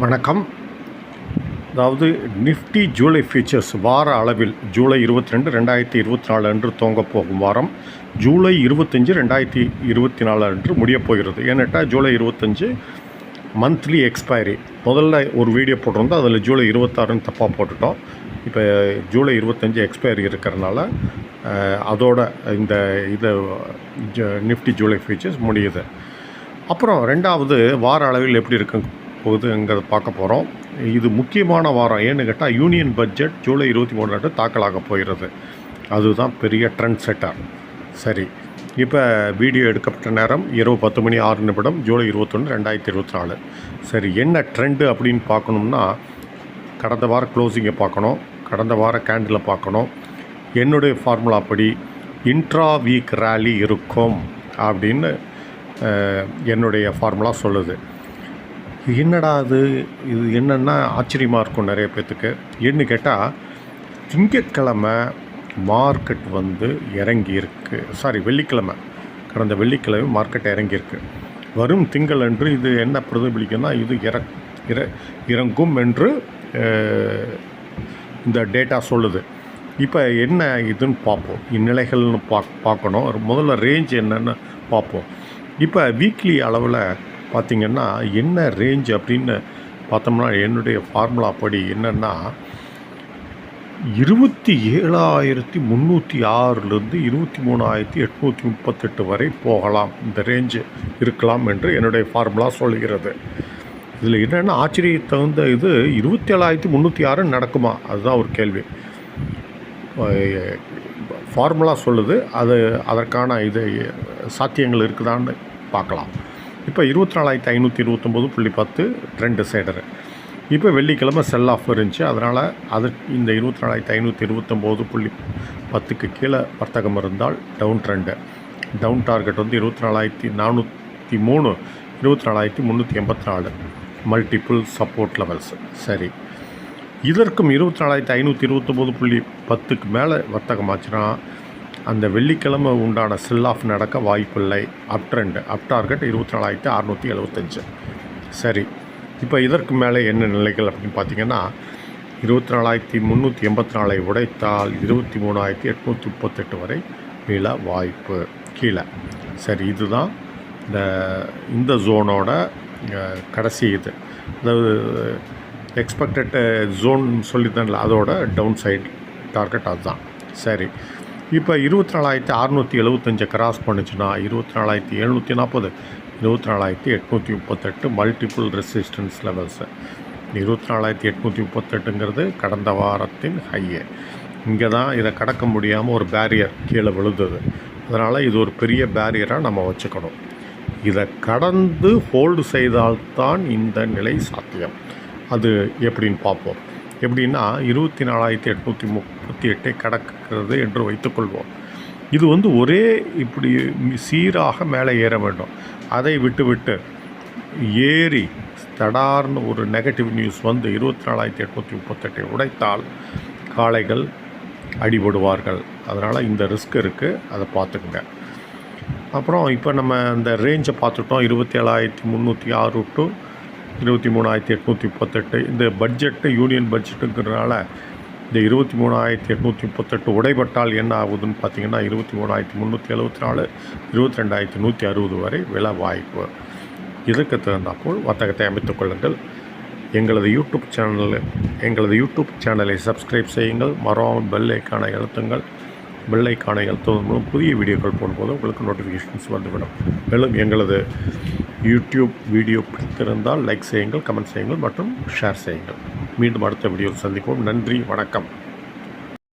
வணக்கம். அதாவது Nifty July features வார அளவில் ஜூலை இருபத்தி ரெண்டு ரெண்டாயிரத்தி இருபத்தி நாலு அன்று துவங்கப் போகும் வாரம் ஜூலை இருபத்தஞ்சு ரெண்டாயிரத்தி இருபத்தி நாலு அன்று முடியப் போகிறது. ஏன்னாட்டா ஜூலை இருபத்தஞ்சு மந்த்லி எக்ஸ்பைரி முதல்ல ஒரு வீடியோ போட்டிருந்தோம் அதில் ஜூலை இருபத்தாறுன்னு தப்பாக போட்டுட்டோம். இப்போ ஜூலை இருபத்தஞ்சு எக்ஸ்பைரி இருக்கிறனால அதோட இந்த இது ஜ- நிஃப்டி ஜூலை ஃபீச்சர்ஸ் முடியுது. அப்புறம் ரெண்டாவது வார அளவில் எப்படி இருக்க போகுதுங்கிறத பார்க்க போகிறோம் இது முக்கியமான வாரம். ஏன்னு கேட்டால் யூனியன் பட்ஜெட் ஜூலை இருபத்தி மூணு அன்று தாக்கலாக போயிடுது அதுதான் பெரிய ட்ரெண்ட் செட்டர் சரி. இப்போ வீடியோ எடுக்கப்பட்ட நேரம் இரவு பத்து மணி ஆறு நிமிடம் ஜூலை இருபத்தொன்று ரெண்டாயிரத்தி இருபத்தி நாலு சரி என்ன ட்ரெண்டு அப்படின்னு பார்க்கணும்னா கடந்த வார க்ளோசிங்கை பார்க்கணும் கடந்த வார கேண்டிலை பார்க்கணும். என்னுடைய ஃபார்முலா படி இன்ட்ரா வீக் ரேலி இருக்கும் அப்படின்னு என்னுடைய ஃபார்முலா சொல்லுது. என்னடா அது? இது என்னென்னா ஆச்சரியமாக இருக்கும் நிறைய பேர்த்துக்கு என்ன கேட்டால் திங்கட்கிழமை மார்க்கெட் வந்து இறங்கியிருக்கு. சாரி வெள்ளிக்கிழமை. கடந்த வெள்ளிக்கிழமை மார்க்கெட் இறங்கியிருக்கு. வரும் திங்கள் அன்று இது என்ன பிரதிபலிக்கும்னா இது இற இற இறங்கும் என்று இந்த டேட்டா சொல்லுது. இப்போ என்ன இதுன்னு பார்ப்போம். இந்நிலைகள்னு பா பார்க்கணும். முதல்ல ரேஞ்ச் என்னன்னு பார்ப்போம். இப்போ வீக்லி அளவில் பார்த்திங்கன்னா என்ன ரேஞ்ச் அப்படின்னு பார்த்தோம்னா என்னுடைய ஃபார்முலா படி என்னென்னா இருபத்தி ஏழாயிரத்தி முந்நூற்றி ஆறுலேருந்து இருபத்தி மூணாயிரத்தி எட்நூற்றி முப்பத்தெட்டு வரை போகலாம். இந்த ரேஞ்சு இருக்கலாம் என்று என்னுடைய ஃபார்முலா சொல்கிறது இதில் என்னென்னா ஆச்சரிய தகுந்த இது இருபத்தி ஏழாயிரத்தி முந்நூற்றி ஆறு நடக்குமா? அதுதான் ஒரு கேள்வி. ஃபார்முலா சொல்லுது. அது அதற்கான இது சாத்தியங்கள் இருக்குதான்னு பார்க்கலாம். இப்போ இருபத்தி நாலாயிரத்தி ஐநூற்றி இருபத்தொம்போது புள்ளி பத்து ட்ரெண்டு சைடரு. இப்போ வெள்ளிக்கிழமை செல் ஆஃப் இருந்துச்சு. அதனால் அது இந்த இருபத்தி நாலாயிரத்தி ஐநூற்றி இருபத்தொம்போது புள்ளி பத்துக்கு கீழே வர்த்தகம் இருந்தால் டவுன் ட்ரெண்டு டவுன் டார்கெட் வந்து இருபத்தி நாலாயிரத்தி நானூற்றி மூணு இருபத்தி நாலாயிரத்தி முந்நூற்றி எண்பத்தி நாலு. மல்டிபிள் சப்போர்ட் லெவல்ஸ் சரி. இதற்கும் இருபத்தி நாலாயிரத்தி ஐநூற்றி இருபத்தொம்போது புள்ளி பத்துக்கு மேலே வர்த்தகமாச்சுன்னா அந்த வெள்ளிக்கிழமை உண்டான செல் ஆஃப் நடக்க வாய்ப்பில்லை. அப் ட்ரெண்ட் அப் டார்கெட் இருபத்தி நாலாயிரத்தி அறநூற்றி எழுபத்தஞ்சு சரி இப்போ இதற்கு மேலே என்ன நிலைகள் அப்படின்னு பார்த்தீங்கன்னா இருபத்தி நாலாயிரத்தி முந்நூற்றி எண்பத்தி நாலை உடைத்தால் இருபத்தி மூணாயிரத்தி எட்நூற்றி முப்பத்தெட்டு வரை மீள வாய்ப்பு கீழே. சரி இதுதான் இந்த இந்த ஜோனோட கடைசி இது. அதாவது எக்ஸ்பெக்டட் ஜோன் சொல்லித்தேன்ல அதோட டவுன் சைடு டார்கெட் அதுதான். சரி இப்போ இருபத்தி நாலாயிரத்தி அறநூற்றி எழுபத்தஞ்சை கிராஸ் பண்ணுச்சுன்னா இருபத்தி நாலாயிரத்தி எழுநூற்றி நாற்பது இருபத்தி நாலாயிரத்தி எட்நூற்றி முப்பத்தெட்டு மல்டிபிள் ரெசிஸ்டன்ஸ் லெவல்ஸு இருபத்தி நாலாயிரத்தி எட்நூற்றி முப்பத்தெட்டுங்கிறது கடந்த வாரத்தின் ஹையே இங்கே தான் இதை கடக்க முடியாமல் ஒரு பேரியர் கீழே விழுந்தது. அதனால் இது ஒரு பெரிய பேரியராக நம்ம வச்சுக்கணும். இதை கடந்து ஹோல்டு செய்தால்தான் இந்த நிலை சாத்தியம். அது எப்படின்னு பார்ப்போம். எப்படின்னா இருபத்தி நாலாயிரத்தி எட்நூற்றி முப்பத்தி எட்டை கடக்கிறது என்று வைத்துக்கொள்வோம். இது வந்து ஒரே இப்படி சீராக மேலே ஏற வேண்டும். அதை விட்டு விட்டு ஏறி தடார்னு ஒரு நெகட்டிவ் நியூஸ் வந்து இருபத்தி நாலாயிரத்தி எட்நூற்றி முப்பத்தெட்டை உடைத்தால் காளைகள் அடிபடுவார்கள். அதனால் இந்த ரிஸ்க் இருக்குது அதை பார்த்துக்குங்க. அப்புறம் இப்போ நம்ம அந்த ரேஞ்சை பார்த்துட்டோம். இருபத்தி ஏழாயிரத்தி முந்நூற்றி ஆறு டு இருபத்தி மூணாயிரத்தி எட்நூற்றி முப்பத்தெட்டு. இந்த பட்ஜெட்டு யூனியன் பட்ஜெட்டுங்கிறனால இந்த இருபத்தி மூணாயிரத்தி எட்நூற்றி முப்பத்தெட்டு உடைபட்டால் என்ன ஆகுதுன்னு பார்த்தீங்கன்னா இருபத்தி மூணாயிரத்தி முந்நூற்றி எழுபத்தி நாலு இருபத்தி ரெண்டாயிரத்தி நூற்றி அறுபது வரை விலை வாய்ப்பு. இதற்கு தகுந்தாற்போல் வர்த்தகத்தை அமைத்துக் கொள்ளுங்கள். எங்களது யூடியூப் சேனல் எங்களது யூடியூப் சேனலை சப்ஸ்கிரைப் செய்யுங்கள். மறவாமல் பெல் ஐக்கானை அழுத்துங்கள். பெல் ஐக்கானை அழுத்துவதன் மூலம் புதிய வீடியோக்கள் போடும்போது உங்களுக்கு நோட்டிஃபிகேஷன்ஸ் வந்துவிடும். மேலும் எங்களது யூடியூப் வீடியோ பிடித்திருந்தால் லைக் செய்யுங்கள் கமெண்ட் செய்யுங்கள் மற்றும் ஷேர் செய்யுங்கள். மீண்டும் அடுத்த வீடியோவில் சந்திப்போம். நன்றி வணக்கம்.